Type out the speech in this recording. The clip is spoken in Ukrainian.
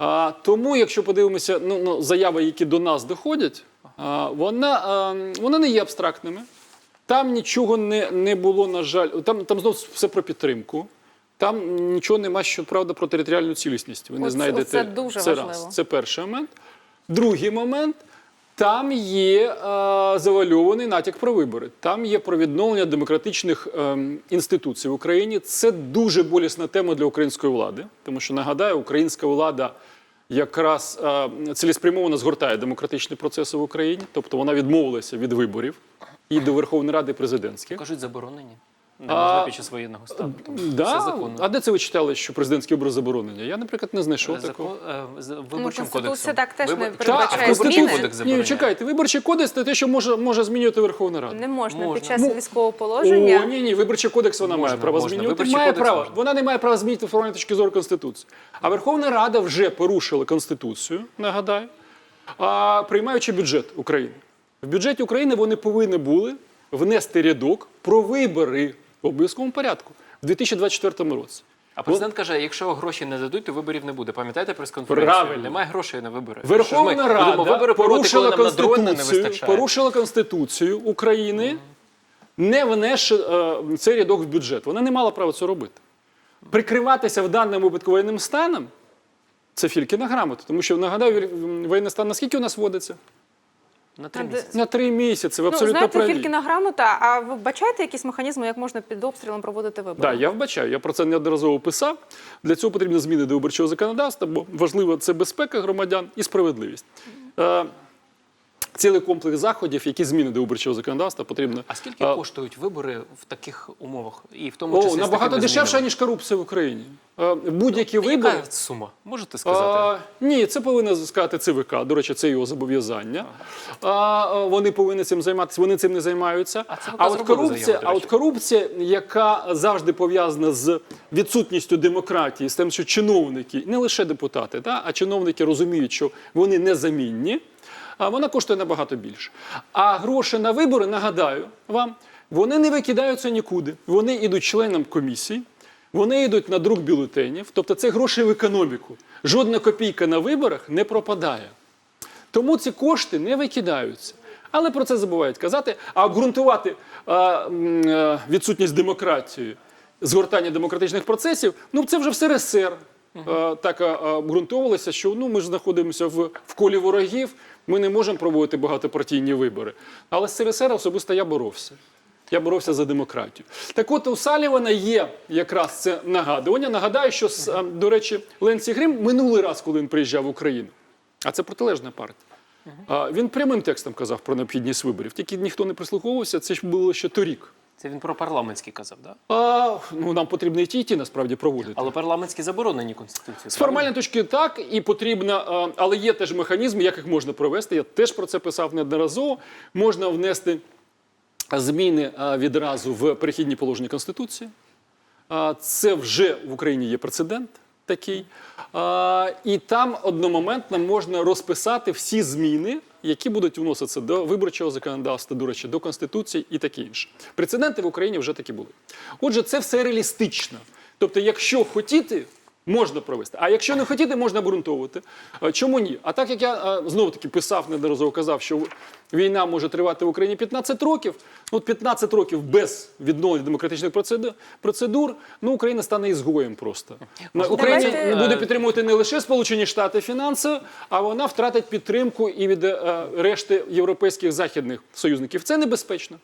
А, тому, якщо подивимося, ну, ну, заяви, які до нас доходять, а, вона, а, вони не є абстрактними. Там нічого не, не було, на жаль, там, там знову все про підтримку. Там нічого нема, що правда про територіальну цілісність. Ви не Оце- знайдете Це дуже це важливо. раз. Це перший момент. Другий момент. Там є е, завальований натяк про вибори. Там є про відновлення демократичних ем, інституцій в Україні. Це дуже болісна тема для української влади, тому що нагадаю, українська влада якраз е, цілеспрямовано згортає демократичні процеси в Україні, тобто вона відмовилася від виборів і до Верховної Ради президентських. Кажуть, заборонені. Не А, можна під час воєнного стану. Тому все законно. А де це ви читали, що президентські вибори заборонені? Я, наприклад, не знайшов такого. Закон, е, виборчим Ну, Конституція кодексом. так теж не Вибор- передбачає Виборчий Виборчий зміни. кодекс Ні, чекайте, виборчий кодекс це те, що може, може змінювати Верховна Рада. Не можна, Можна. під час Ну, військового положення. О, ні, ні, виборчий кодекс вона Можна, має право можна. змінювати. Виборчий має право. можна. Вона не має права змінити формальної точки зору Конституції. А Верховна Рада вже порушила Конституцію, нагадаю, а, приймаючи бюджет України. В бюджеті України вони повинні були внести рядок про вибори в обов'язковому порядку в 2024 році. А президент каже, якщо гроші не дадуть, то виборів не буде. Пам'ятаєте прес-конференцію? Правильно. Немає грошей на вибори. Верховна ми Рада будемо вибори порушила коли нам на не вистачає. порушила конституцію України, не внесши е, цей рядок в бюджет. Вона не мала права це робити. Прикриватися в даному випадку воєнним станом це фількіна грамота. Тому що нагадаю, воєнний стан наскільки у нас вводиться? На три місяці. На три місяці. Ви Ну, абсолютно знаєте, праві. на грамота, а ви бачаєте якісь механізми, як можна під обстрілом проводити вибори? Так, я вбачаю, я про це неодноразово писав. Для цього потрібні зміни до виборчого законодавства, бо важливо це безпека громадян і справедливість. Е, Цілий комплекс заходів, які зміни до виборчого законодавства потрібно. А скільки е, коштують вибори в таких умовах? І в тому О, числі набагато дешевше, ніж корупція в Україні. Е, Будь-які вибори. Яка сума? Можете сказати? А, ні, це повинна сказати ЦВК. До речі, це його зобов'язання. А, вони повинні цим займатися, вони цим не займаються. А а от корупція, заяву, а от корупція, яка завжди пов'язана з відсутністю демократії, з тим, що чиновники, не лише депутати, та, а чиновники розуміють, що вони незамінні. А вона коштує набагато більше. А гроші на вибори, нагадаю вам, вони не викидаються нікуди. Вони йдуть членам комісій, вони йдуть на друк бюлетенів. Тобто це гроші в економіку. Жодна копійка на виборах не пропадає. Тому ці кошти не викидаються. Але про це забувають казати. А обґрунтувати е, відсутність демократії, згортання демократичних процесів, ну це вже все РСР. Е, Так е, що ну ми ж знаходимося в, в колі ворогів, ми не можемо проводити багатопартійні вибори. Але з СРСР особисто я боровся. Я боровся за демократію. Так от у Салівана є якраз це нагадування. Нагадаю, що до речі, Ленсі Грим минулий раз, коли він приїжджав в Україну, а це протилежна партія. Він прямим текстом казав про необхідність виборів. Тільки ніхто не прислуховувався. Це ж було ще торік. Це він про парламентський казав, да? А, ну нам потрібно і ті, і ті насправді проводити. Але парламентські заборонені конституцією. З формальної точки так і потрібно, але є теж механізми, як їх можна провести. Я теж про це писав неодноразово. Можна внести зміни відразу в перехідні положення Конституції. Це вже в Україні є прецедент такий. І там одномоментно можна розписати всі зміни, які будуть вноситися до виборчого законодавства, до речі, до Конституції і таке інше. Прецеденти в Україні вже такі були. Отже, це все реалістично. Тобто, якщо хотіти, можна провести. А якщо не хотіти, можна обґрунтовувати. Чому ні? А так як я знову таки писав, неодноразово казав, що війна може тривати в Україні 15 років, ну от 15 років без відновлення демократичних процедур, ну Україна стане ізгоєм просто. Україна Давайте- буде підтримувати не лише Сполучені Штати фінансово, а вона втратить підтримку і від е, решти європейських західних союзників. Це небезпечно.